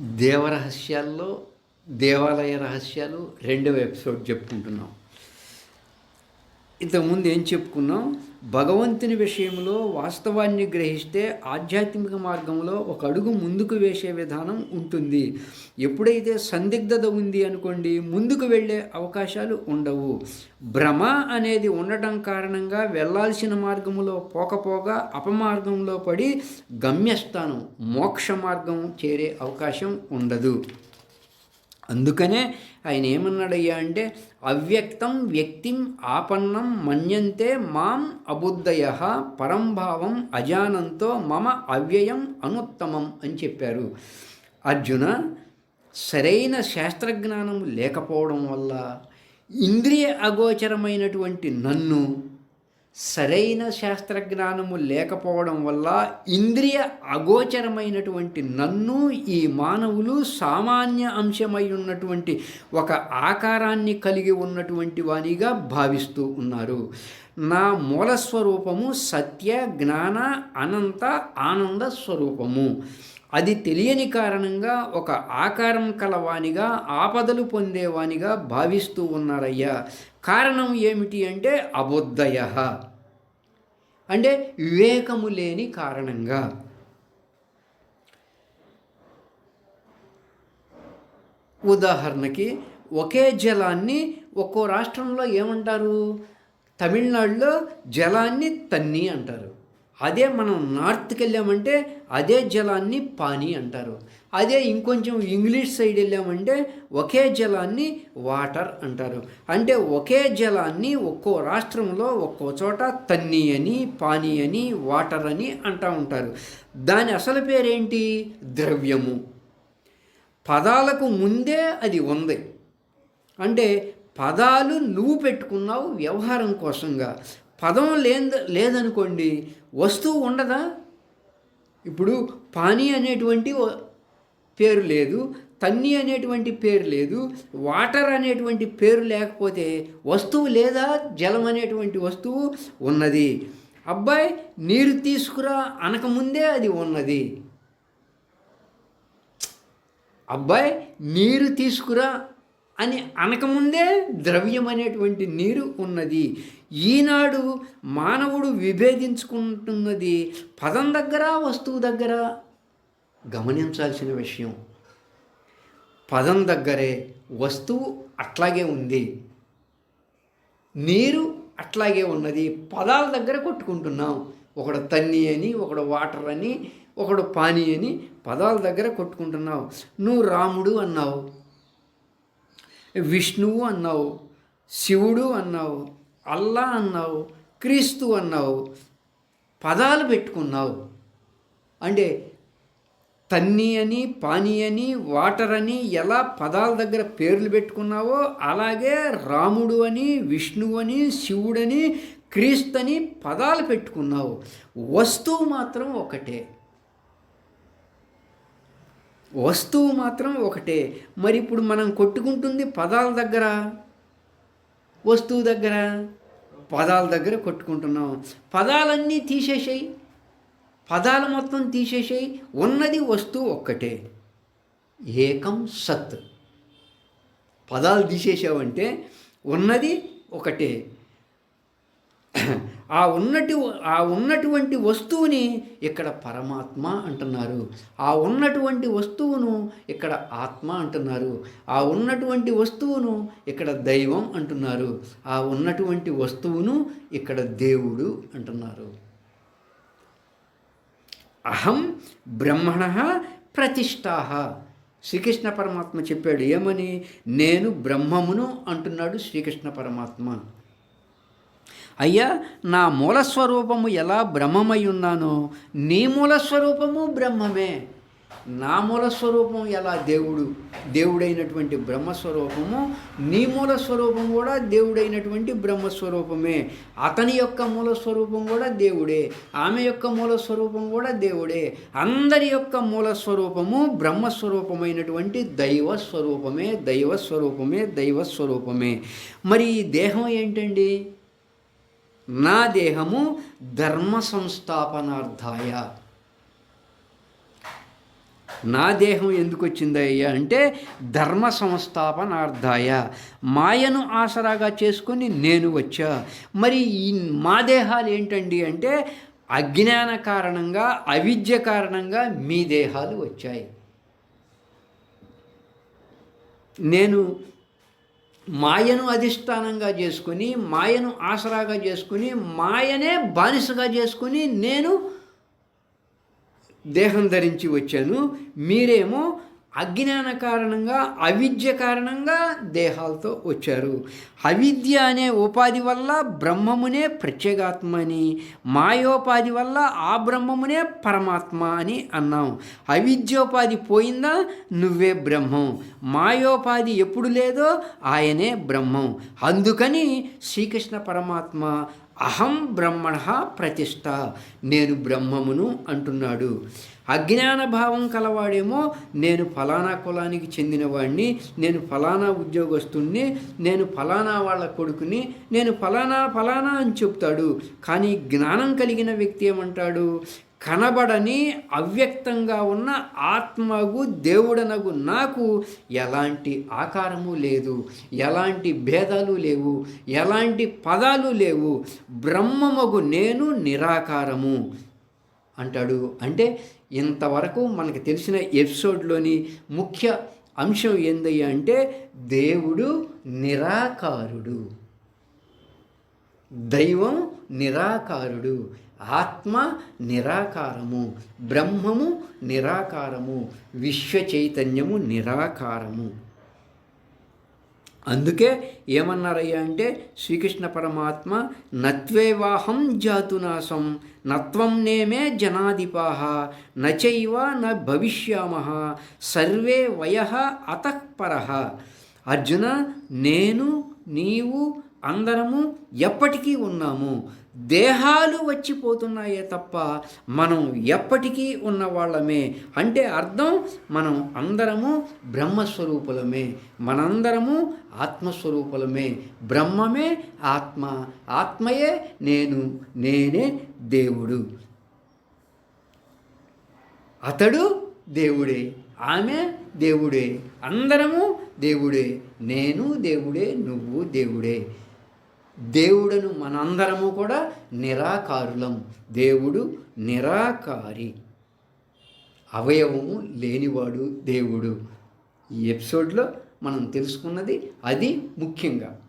దేవరహస్యాల్లో దేవాలయ రహస్యాలు రెండవ ఎపిసోడ్ చెప్పుకుంటున్నాం. ఇంతకుముందు ఏం చెప్పుకున్నాం? భగవంతుని విషయంలో వాస్తవాన్ని గ్రహిస్తే ఆధ్యాత్మిక మార్గంలో ఒక అడుగు ముందుకు వేసే విధానం ఉంటుంది. ఎప్పుడైతే సందిగ్ధత ఉంది అనుకోండి ముందుకు వెళ్ళే అవకాశాలు ఉండవు. భ్రమ అనేది ఉండటం కారణంగా వెళ్ళాల్సిన మార్గంలో పోకపోగా అపమార్గంలో పడి గమ్యస్థానం మోక్ష మార్గం చేరే అవకాశం ఉండదు. అందుకనే ఆయన ఏమన్నాడయ్యా అంటే అవ్యక్తం వ్యక్తిం ఆపన్నం మన్యంతే మాం అబుద్ధయ పరంభావం అజానంతో మమ అవ్యయం అనుత్తమం అని చెప్పారు. అర్జున సరైన శాస్త్రజ్ఞానం లేకపోవడం వల్ల ఇంద్రియ అగోచరమైనటువంటి నన్ను సరైన శాస్త్రజ్ఞానము లేకపోవడం వల్ల ఇంద్రియ అగోచరమైనటువంటి నన్ను ఈ మానవులు సామాన్య అంశమై ఉన్నటువంటి ఒక ఆకారాన్ని కలిగి ఉన్నటువంటి వానిగా భావిస్తూ ఉన్నారు. నా మూల స్వరూపము సత్య జ్ఞాన అనంత ఆనంద స్వరూపము. అది తెలియని కారణంగా ఒక ఆకారం కలవానిగా ఆపదలు పొందేవానిగా భావిస్తూ ఉన్నారయ్యా. కారణం ఏమిటి అంటే అబుద్ధయ. అంటే వివేకము లేని కారణంగా. ఉదాహరణకి ఒకే జలాన్ని ఒక్కో రాష్ట్రంలో ఏమంటారు? తమిళనాడులో జలాన్ని తన్ని అంటారు. అదే మనం నార్త్కి వెళ్ళామంటే అదే జలాన్ని పానీ అంటారు. అదే ఇంకొంచెం ఇంగ్లీష్ సైడ్ వెళ్ళామంటే ఒకే జలాన్ని వాటర్ అంటారు. అంటే ఒకే జలాన్ని ఒక్కో రాష్ట్రంలో ఒక్కో చోట తన్ని అని పానీ అని వాటర్ అని అంటూ ఉంటారు. దాని అసలు పేరేంటి? ద్రవ్యము. పదాలకు ముందే అది ఉంది. అంటే పదాలు నువ్వు పెట్టుకున్నావు వ్యవహారం కోసంగా. పదం లేద లేదనుకోండి వస్తువు ఉండదా? ఇప్పుడు పానీ అనేటువంటి పేరు లేదు తన్ని అనేటువంటి పేరు లేదు వాటర్ అనేటువంటి పేరు లేకపోతే వస్తువు లేదా? జలం అనేటువంటి వస్తువు ఉన్నది. అబ్బాయి నీరు తీసుకురా అనకముందే అది ఉన్నది. అబ్బాయి నీరు తీసుకురా అని అనకముందే ద్రవ్యం అనేటువంటి నీరు ఉన్నది. ఈనాడు మానవుడు విభేదించుకుంటున్నది పదం దగ్గర వస్తువు దగ్గర గమనించాల్సిన విషయం. పదం దగ్గరే వస్తువు అట్లాగే ఉంది. నీరు అట్లాగే ఉన్నది. పదాల దగ్గర కొట్టుకుంటున్నాం. ఒకడు తన్ని అని ఒకడు వాటర్ అని ఒకడు పానీ అని పదాల దగ్గర కొట్టుకుంటున్నావు నువ్వు రాముడు అన్నావు. విష్ణువు అన్నావు శివుడు అన్నావు అల్లా అన్నావు క్రీస్తు అన్నావు పదాలు పెట్టుకున్నావు. అంటే తన్ని అని పానీ అని వాటర్ అని ఎలా పదాల దగ్గర పేర్లు పెట్టుకున్నావో అలాగే రాముడు అని విష్ణువు అని శివుడని క్రీస్తని పదాలు పెట్టుకున్నావు. వస్తువు మాత్రం ఒకటే. వస్తువు మాత్రం ఒకటే. మరి ఇప్పుడు మనం కొట్టుకుంటుంది పదాల దగ్గర? వస్తువు దగ్గర? పదాల దగ్గర కొట్టుకుంటున్నాం. పదాలన్నీ తీసేసేయి. పదాలు మొత్తం తీసేసేయి. ఉన్నది వస్తువు ఒక్కటే. ఏకం సత్. పదాలు తీసేసావంటే ఉన్నది ఒకటే. ఆ ఉన్నటి ఆ ఉన్నటువంటి వస్తువుని ఇక్కడ పరమాత్మ అంటున్నారు. ఆ ఉన్నటువంటి వస్తువును ఇక్కడ ఆత్మ అంటున్నారు. ఆ ఉన్నటువంటి వస్తువును ఇక్కడ దైవం అంటున్నారు. ఆ ఉన్నటువంటి వస్తువును ఇక్కడ దేవుడు అంటున్నారు. అహం బ్రహ్మణ ప్రతిష్టా శ్రీకృష్ణ పరమాత్మ చెప్పాడు ఏమని? నేను బ్రహ్మమును అంటున్నాడు శ్రీకృష్ణ పరమాత్మ. అయ్యా నా మూలస్వరూపము ఎలా బ్రహ్మమై ఉన్నానో నీ మూలస్వరూపము బ్రహ్మమే. నా మూలస్వరూపం ఎలా దేవుడు? దేవుడైనటువంటి బ్రహ్మస్వరూపము నీ మూలస్వరూపం కూడా దేవుడైనటువంటి బ్రహ్మస్వరూపమే. అతని యొక్క మూలస్వరూపం కూడా దేవుడే ఆమె యొక్క మూలస్వరూపం కూడా దేవుడే. అందరి యొక్క మూలస్వరూపము బ్రహ్మస్వరూపమైనటువంటి దైవ స్వరూపమే దైవ స్వరూపమే దైవ స్వరూపమే. మరి ఈ దేహం ఏంటండి? నా దేహము ధర్మ సంస్థాపనార్థాయ. నా దేహం ఎందుకు వచ్చిందయ్యా అంటే ధర్మ సంస్థాపనార్థాయ. మాయను ఆసరాగా చేసుకొని నేను వచ్చా. మరి ఈ మా దేహాలు ఏంటండి అంటే అజ్ఞాన కారణంగా అవిద్య కారణంగా మీ దేహాలు వచ్చాయి. నేను మాయను అధిష్టానంగా చేసుకుని మాయను ఆసరాగా చేసుకుని మాయనే బానిసగా చేసుకుని నేను దేహం ధరించి వచ్చాను. మీరేమో అజ్ఞాన కారణంగా అవిద్య కారణంగా దేహాలతో వచ్చారు. అవిద్య అనే ఉపాధి వల్ల బ్రహ్మమునే ప్రత్యేగాత్మ అని మాయోపాధి వల్ల ఆ బ్రహ్మమునే పరమాత్మ అని అన్నాం. అవిద్యోపాధి పోయిందా? నువ్వే బ్రహ్మం. మాయోపాధి ఎప్పుడు లేదో ఆయనే బ్రహ్మం. అందుకని శ్రీకృష్ణ పరమాత్మ అహం బ్రహ్మణ ప్రతిష్ట. నేను బ్రహ్మమును అంటున్నాడు. అజ్ఞాన భావం కలవాడేమో నేను ఫలానా కులానికి చెందినవాడిని నేను ఫలానా ఉద్యోగస్తుణ్ణి నేను ఫలానా వాళ్ళ కొడుకుని నేను ఫలానా ఫలానా అని చెప్తాడు. కానీ జ్ఞానం కలిగిన వ్యక్తి ఏమంటాడు? కనబడని అవ్యక్తంగా ఉన్న ఆత్మగు దేవుడనగు నాకు ఎలాంటి ఆకారము లేదు ఎలాంటి భేదాలు లేవు ఎలాంటి పదాలు లేవు. బ్రహ్మమగు నేను నిరాకారము. అంటాడు. అంటే ఇంతవరకు మనకు తెలిసిన ఎపిసోడ్లోని ముఖ్య అంశం ఏందయ్యా అంటే దేవుడు నిరాకారుడు. దైవం నిరాకారుడు. ఆత్మ నిరాకారము. బ్రహ్మము నిరాకారము. విశ్వ చైతన్యము నిరాకారము. అందుకే ఏమన్నారయ్యా అంటే శ్రీకృష్ణ పరమాత్మ నత్వేవాహం జాతునాశం నత్వం నేమే జనాధిపాహ నచైవ న భవిష్యామ సర్వే వయ అతఃపర అర్జున నేను నీవు అందరము ఎప్పటికీ ఉన్నాము. దేహాలు వచ్చిపోతున్నాయే తప్ప మనం ఎప్పటికీ ఉన్న వాళ్ళమే. అంటే అర్థం మనం అందరము బ్రహ్మస్వరూపులమే. మనందరము ఆత్మస్వరూపులమే. బ్రహ్మమే ఆత్మ. ఆత్మయే నేను. నేనే దేవుడు. అతడు దేవుడే. ఆమె దేవుడే. అందరము దేవుడే. నేను దేవుడే. నువ్వు దేవుడే. దేవుడను మనందరము కూడా నిరాకారులం. దేవుడు నిరాకారి. అవయవము లేనివాడు దేవుడు. ఈ ఎపిసోడ్లో మనం తెలుసుకున్నది అది ముఖ్యంగా.